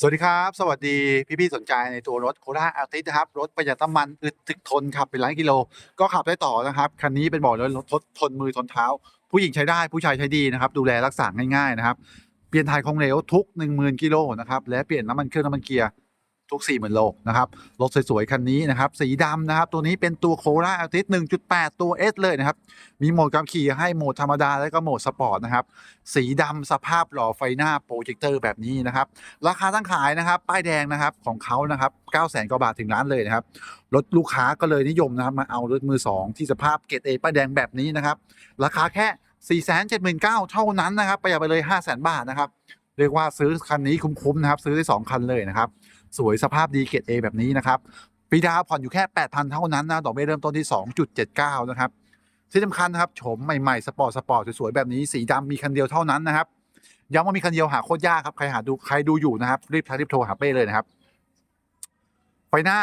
สวัสดีครับ สวัสดีพี่ๆสนใจในตัวรถโคราอาร์ติสนะครับ รถประหยัดน้ำมันอึดถึกทนขับเป็นล้านกิโล ก็ขับได้ต่อนะครับ คันนี้เป็นบอกเลยรถทนทนมือทนเท้า ผู้หญิงใช้ได้ผู้ชายใช้ดีนะครับ ดูแลรักษาง่ายๆนะครับ เปลี่ยนถ่ายของเหลวทุก 10,000 กิโลนะครับ และเปลี่ยนน้ำมันเครื่องน้ำมันเกียร์ ทุก40,000โลนะครับ รถสวย ๆ คันนี้นะครับ สีดำนะครับ ตัวนี้เป็นตัวโคราชอาร์ติส1.8 ตัว S เลยนะครับ มีโหมดการขี่ให้โหมดธรรมดา และก็โหมดสปอร์ตนะครับ สีดำสภาพหล่อไฟหน้าโปรเจคเตอร์แบบนี้นะครับ ราคาตั้งขายนะครับ ป้ายแดงนะครับของเขานะครับ9 0 0 0 0กว่าบาทถึงล้านเลยนะครับ รถลูกค้าก็เลยนิยมนะครับมาเอารถมือ 2 ที่สภาพเกรดเอป้ายแดงแบบนี้นะครับ ราคาแค่ 4 7 9 0 0 0เท่านั้นนะครับประหยัดไปเลย 5 0 0 0 0 0 บาทนะครับ เรียกว่าซื้อคันนี้คุ้มๆนะครับ ซื้อได้ 2 คันเลยนะครับ สวยสภาพดีเกรดเอแบบนี้นะครับปีดาวผ่อนอยู่แค่ 8,000 เท่านั้นนะดอกเบี้ยเริ่มต้นที่ 2.79 นะครับที่สำคัญนะครับโฉมใหม่ๆ สปอร์ตสปอร์ตสวยๆแบบนี้สีดำมีคันเดียวเท่านั้นนะครับย้ำว่ามีคันเดียวหาโคตรยากครับใครหาดูใครดูอยู่นะครับรีบทักรีบโทรหาเป้เลยนะครับไฟหน้า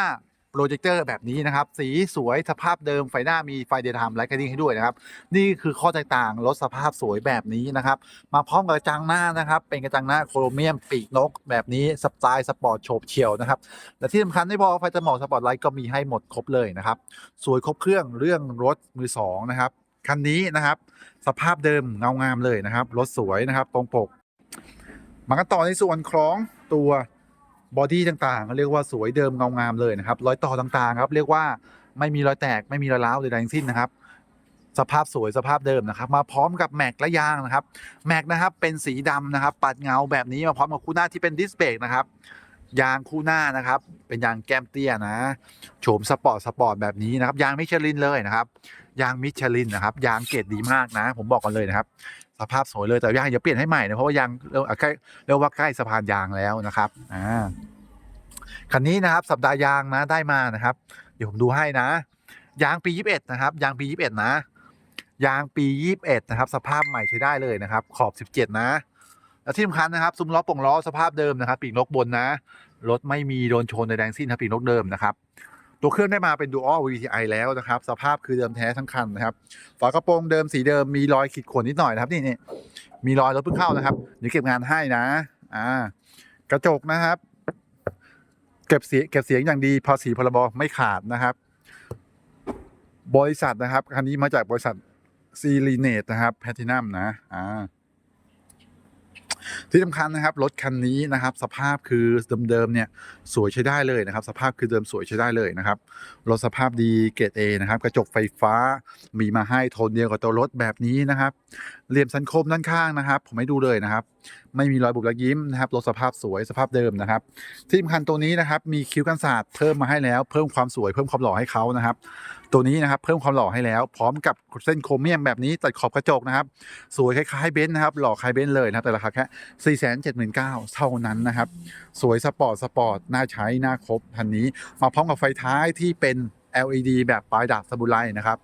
โปรเจคเตอร์แบบนี้นะครับ สีสวยสภาพเดิมไฟหน้ามีไฟเดย์ไทม์ไลท์คันดิ้งให้ด้วยนะครับ นี่คือข้อแตกต่างรถสภาพสวยแบบนี้นะครับ มาพร้อมกับกระจังหน้านะครับ เป็นกระจังหน้าโครเมียมปีกนก แบบนี้สไตล์สปอร์ตโฉบเฉี่ยวนะครับและที่สำคัญไม่พอไฟจะหมอกสปอร์ตไลท์ก็มีให้หมดครบเลยนะครับสวยครบเครื่องเรื่องรถมือสองนะครับคันนี้นะครับ สภาพเดิมเงางามเลยนะครับรถสวยนะครับ ตรงปกมากันต่อในส่วนของตัว บอดี้ต่างๆเรียกว่าสวยเดิมเงางามเลยนะครับรอยต่อต่างๆครับเรียกว่าไม่มีรอยแตกไม่มีรอยร้าวใดๆทั้งสิ้นนะครับ สภาพสวยสภาพเดิมนะครับ มาพร้อมกับแม็กและยางนะครับแม็กนะครับเป็นสีดำนะครับ ปัดเงาแบบนี้มาพร้อมกับคู่หน้าที่เป็นดิสเบรกนะครับยางคู่หน้านะครับ เป็นยางแก้มเตี้ยนะโฉมสปอร์ตสปอร์ตแบบนี้นะครับ ยางมิชลินเลยนะครับ ยางมิชลินนะครับ ยางเกรดดีมากนะ ผมบอกกันเลยนะครับ สภาพสวยเลยแต่ยางอย่าเปลี่ยนให้ใหม่นะเพราะว่ายางเรียกว่าใกล้เรียกว่าใกล้สะพานยางแล้วนะครับอ่าคันนี้นะครับสัปดาห์ยางนะได้มานะครับ เดี๋ยวผมดูให้นะ ยางปี 21 นะครับ ยางปี 21 นะ ยางปี 21 นะครับ สภาพใหม่ใช้ได้เลยนะครับ ขอบ 17 นะ แล้วที่สำคัญนะครับ ซุ้มล้อป่งล้อสภาพเดิมนะครับ ปีกนกบนนะรถไม่มีโดนชนในแดงสิ้นนะปีกนกเดิมนะครับ ตัวเครื่องได้มาเป็น Dual VTI แล้วนะครับ สภาพคือเดิมแท้ทั้งคันนะครับ ฝากระโปรงเดิมสีเดิมมีรอยขีดข่วนนิดหน่อยนะครับนี่นี่มีรอยรถเพิ่งเข้านะครับเดี๋ยวเก็บงานให้นะอ่ากระจกนะครับ เก็บเสียงเก็บเสียงอย่างดีภาษีพรบไม่ขาดนะครับ บริษัทนะครับคันนี้มาจากบริษัทซีรีเนตนะครับแพทินัมนะอ่า ที่สำคัญนะครับรถคันนี้นะครับสภาพคือเดิมๆเนี่ยสวยใช้ได้เลยนะครับสภาพคือเดิมสวยใช้ได้เลยนะครับรถสภาพดีเกรด A นะครับกระจกไฟฟ้ามีมาให้โทนเดียวกับตัวรถแบบนี้นะครับ เหลี่ยมสันคมด้านข้างนะครับ ผมให้ดูเลยนะครับ ไม่มีรอยบุบและยิ้มนะครับรถสภาพสวยสภาพเดิมนะครับ ที่สำคัญตัวนี้นะครับ มีคิ้วกันศาสตร์เพิ่มมาให้แล้ว เพิ่มความสวยเพิ่มความหล่อให้เขานะครับ ตัวนี้นะครับเพิ่มความหล่อให้แล้ว พร้อมกับเส้นโครเมียมแบบนี้ตัดขอบกระจกนะครับ สวยคล้ายๆเบนซ์นะครับหล่อคล้ายเบนซ์เลยนะครับแต่ราคาแค่4 7 9 0 0 0เท่านั้นนะครับ สวยสปอร์ตสปอร์ตน่าใช้น่าครบคันนี้ มาพร้อมกับไฟท้ายที่เป็น LED แบบปลายดาบซาบูไรนะครับ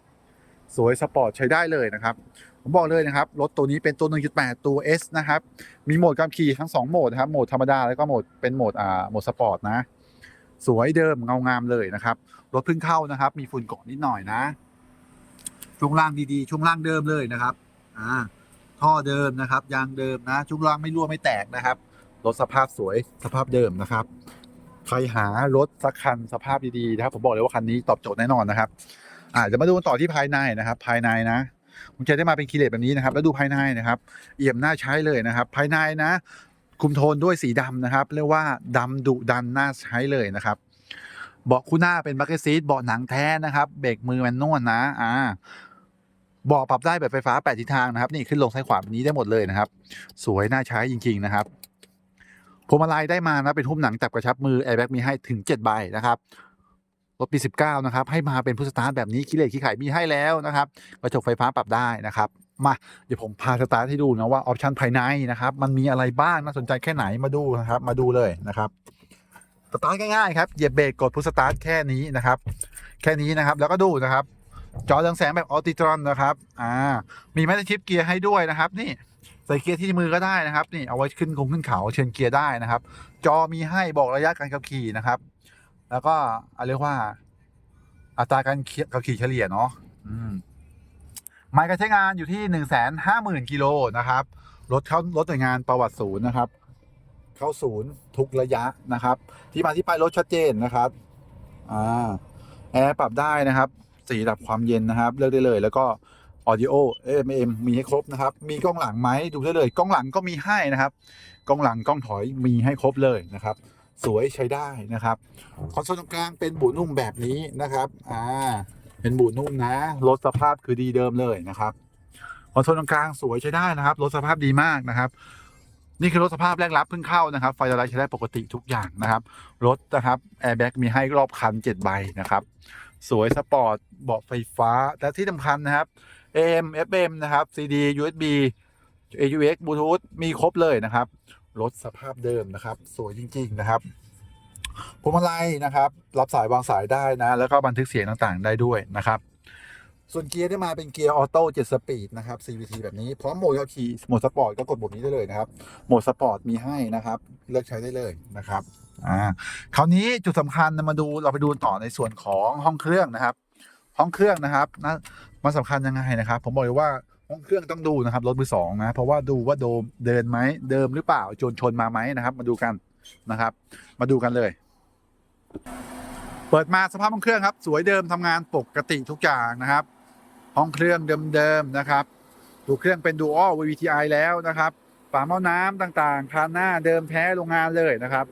สวยสปอร์ตใช้ได้เลยนะครับ ผมบอกเลยนะครับ รถตัวนี้เป็นตัว 1.8 ตัว S นะครับ มีโหมดการขี่ทั้ง 2 โหมดนะครับ โหมดธรรมดาแล้วก็โหมดเป็นโหมดอ่าโหมดสปอร์ตนะ สวยเดิมเงางามเลยนะครับ รถเพิ่งเข้านะครับ มีฝุ่นเกาะนิดหน่อยนะ ช่วงล่างดีๆ ช่วงล่างเดิมเลยนะครับ อ่า ท่อเดิมนะครับ ยางเดิมนะ ช่วงล่างไม่รั่วไม่แตกนะครับ รถสภาพสวยสภาพเดิมนะครับ ใครหารถสักคันสภาพดีๆนะครับ ผมบอกเลยว่าคันนี้ตอบโจทย์แน่นอนนะครับ อ่าจะมาดูต่อที่ภายในนะครับ ภายในนะผมจะได้มาเป็นคีเลตแบบนี้นะครับ แล้วดูภายในนะครับ เอี่ยมน่าใช้เลยนะครับ ภายในนะ คุมโทนด้วยสีดำนะครับ เรียกว่าดำดุดันน่าใช้เลยนะครับเบาะคู่หน้าเป็นบัคเก็ตซีทเบาะหนังแท้นะครับเบรกมือแมนนวลนะอ่าเบาะปรับได้แบบไฟฟ้าแปดทิศทางนะครับ นี่ขึ้นลงซ้ายขวาแบบนี้ได้หมดเลยนะครับ สวยน่าใช้จริง ๆนะครับพวงมาลัยได้มานะเป็นหุ้มหนังจับกระชับมือแอร์แบ็กมีให้ถึง 7 ใบนะครับ รถปี 19 นะครับ ให้มาเป็นพุทสตาร์ทแบบนี้คิเลตขี้ไข่มีให้แล้วนะครับกระจกไฟฟ้าปรับได้นะครับมาเดี๋ยวผมพาสตาร์ทให้ดูนะว่าออปชันภายในนะครับ มันมีอะไรบ้างน่าสนใจแค่ไหนมาดูนะครับมาดูเลยนะครับสตาร์ทง่ายๆครับเหยียบเบรกกดพุทสตาร์ทแค่นี้นะครับ แค่นี้นะครับแล้วก็ดูนะครับ จอเรืองแสงแบบออติตรอนนะครับอ่ามีแมสชิปเกียร์ให้ด้วยนะครับนี่ใส่เกียร์ที่มือก็ได้นะครับ นี่เอาไว้ขึ้นคงขึ้นเขาเชิญเกียร์ได้นะครับ จอมีให้บอกระยะการขับขี่นะครับ แล้วก็อะไรเรียกว่า อัตราการขับขี่เฉลี่ยเนาะอืมหมายการใช้งานอยู่ที่หนึ่งแสนห้าหมื่นกิโลนะครับ รถเข้ารถหน่วยงานประวัติศูนย์นะครับ เข้าศูนย์ทุกระยะนะครับ ที่มาที่ไปรถชัดเจนนะครับอ่าแอร์ปรับได้นะครับสีระดับความเย็นนะครับ เลือกได้เลย แล้วก็ Audio AM มีให้ครบนะครับ มีกล้องหลังไหมดูได้เลย กล้องหลังก็มีให้นะครับ กล้องหลังกล้องถอยมีให้ครบเลยนะครับ สวยใช้ได้นะครับคอนโซลตรงกลางเป็นบูนุ่มแบบนี้นะครับอ่าเป็นบูนุ่มนะรถสภาพคือดีเดิมเลยนะครับคอนโซลตรงกลางสวยใช้ได้นะครับรถสภาพดีมากนะครับ นี่คือรถสภาพแรกรับเพิ่งเข้านะครับ ไฟอะไรใช้ได้ปกติทุกอย่างนะครับ รถนะครับแอร์แบ็กมีให้รอบคัน7ใบนะครับ สวยสปอร์ตเบาะไฟฟ้าและที่สำคัญนะครับ AM FM นะครับ CD USB AUX Bluetooth มีครบเลยนะครับรถสภาพเดิมนะครับ สวยจริง ๆ นะครับพวงมาลัยนะครับ รับสายวางสายได้นะ แล้วก็บันทึกเสียงต่างๆ ได้ด้วยนะครับ ส่วนเกียร์ได้มาเป็นเกียร์ออโต้7สปีดนะครับ CVT แบบนี้พร้อมโหมดขับขี่โหมดสปอร์ตก็กดโหมดนี้ได้เลยนะครับโหมดสปอร์ตมีให้นะครับ เลือกใช้ได้เลยนะครับอ่าคราวนี้จุดสำคัญมาดูเราไปดูต่อในส่วนของห้องเครื่องนะครับ ห้องเครื่องนะครับนะมันสำคัญยังไงนะครับ ผมบอกเลยว่า ห้องเครื่องต้องดูนะครับรถมือสองนะเพราะว่าดูว่าโดมเดินไหมเดิมหรือเปล่าจนชนมาไหมนะครับ มาดูกันนะครับ มาดูกันเลย เปิดมาสภาพห้องเครื่องครับ สวยเดิมทำงานปกติทุกอย่างนะครับ ห้องเครื่องเดิมๆนะครับดูเครื่องเป็นดูอัล VVTi แล้วนะครับฝาหม้อน้ำต่างๆคานหน้าเดิมแท้โรงงานเลยนะครับ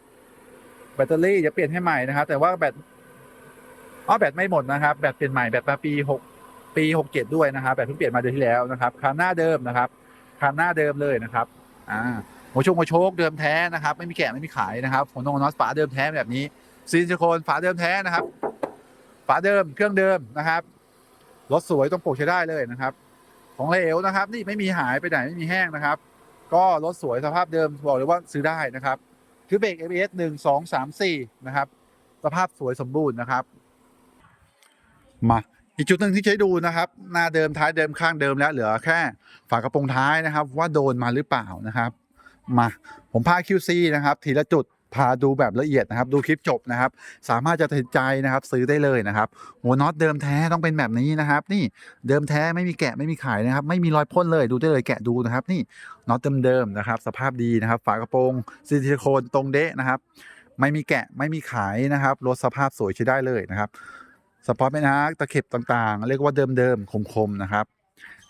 แบตเตอรี่จะเปลี่ยนให้ใหม่นะครับ แต่ว่าแบตอ๋อแบตไม่หมดนะครับ แบตเปลี่ยนใหม่แบตมาปีหก ปีหกเจ็ดด้วยนะครับแบตเพิ่งเปลี่ยนมาเดือนที่แล้วนะครับคานหน้าเดิมนะครับคานหน้าเดิมเลยนะครับอ่าหัวชคหัวโชคเดิมแท้นะครับ ไม่มีแกะไม่มีขายนะครับหัวนงน็อตฝาเดิมแท้แบบนี้ซีนซิลิโคนฝาเดิมแท้นะครับ ฝาเดิมเครื่องเดิมนะครับรถสวยต้องปลูกใช้ได้เลยนะครับ ของเลวนะครับ นี่ไม่มีหายไปไหนไม่มีแห้งนะครับ ก็รถสวยสภาพเดิมบอกเลยว่าซื้อได้นะครับคือเบรก ABS หนึ่งสองสามสี่นะครับ สภาพสวยสมบูรณ์นะครับ มา อีกจุดหนึ่งที่ใช้ดูนะครับหน้าเดิมท้ายเดิมข้างเดิมแล้วเหลือแค่ฝากระโปรงท้ายนะครับ ว่าโดนมาหรือเปล่านะครับ มาผมพา QC นะครับ ทีละจุดพาดูแบบละเอียดนะครับ ดูคลิปจบนะครับ สามารถจะตัดใจนะครับซื้อได้เลยนะครับหัวน็อตเดิมแท้ต้องเป็นแบบนี้นะครับ นี่เดิมแท้ไม่มีแกะไม่มีขายนะครับ ไม่มีรอยพ่นเลยดูได้เลยแกะดูนะครับ นี่น็อตเดิมๆนะครับ สภาพดีนะครับ ฝากระโปรงซิลิโคนตรงเดะนะครับ ไม่มีแกะไม่มีขายนะครับรถสภาพสวยใช้ได้เลยนะครับ สปอร์ตแมนอาร์ตะเข็บต่างๆ เรียกว่าเดิมๆคมๆนะครับ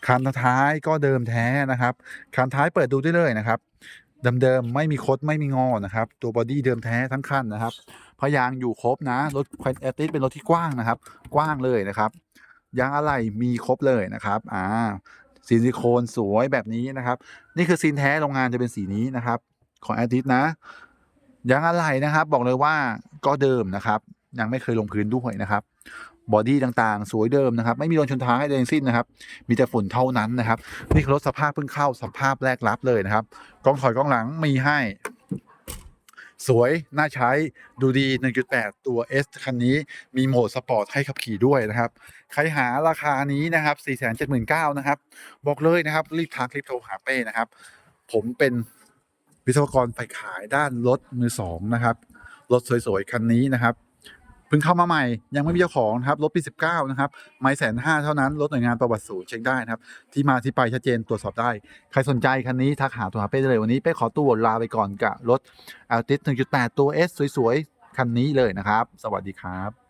คันท้ายก็เดิมแท้นะครับคันท้ายเปิดดูได้เลยนะครับเดิมๆไม่มีคดไม่มีงอนะครับ ตัวบอดี้เดิมแท้ทั้งคันนะครับพยางอยู่ครบนะรถควอนแอติสเป็นรถที่กว้างนะครับ กว้างเลยนะครับยางอะไหล่มีครบเลยนะครับอ่าซิลิโคนสวยแบบนี้นะครับ นี่คือซีนแท้โรงงานจะเป็นสีนี้นะครับ ของแอติสนะยางอะไหล่นะครับ บอกเลยว่าก็เดิมนะครับ ยังไม่เคยลงพื้นด้วยนะครับ บอดี้ต่างๆ สวยเดิมนะครับ ไม่มีโดนชนท้ายใดทั้งสิ้นนะครับ มีแต่ฝุ่นเท่านั้นนะครับ นี่คือรถสภาพเพิ่งเข้าสภาพแรกรับเลยนะครับกล้องถอยกล้องหลังมีให้ สวย น่าใช้ดูดี 1.8 ตัว S คันนี้มีโหมดสปอร์ตให้ขับขี่ด้วยนะครับ ใครหาราคานี้นะครับ479,000นะครับ บอกเลยนะครับ รีบทักรีบโทรหาเป้นะครับ ผมเป็นวิศวกรฝ่ายขายด้านรถมือสองนะครับรถสวยๆคันนี้นะครับ เพิ่งเข้ามาใหม่ ยังไม่มีเจ้าของนะครับ รถปี 19 นะครับ ไม่แสนห้าเท่านั้น รถหน่วยงานประวัติศูนย์เช็คได้นะครับ ที่มาที่ไปชัดเจนตรวจสอบได้ ใครสนใจคันนี้ทักหาตัวหาเป้ได้เลยวันนี้เป้ขอตัวลาไปก่อนกับรถ a l t i s 1.8 ตัว S สวยๆ คันนี้เลยนะครับ สวัสดีครับ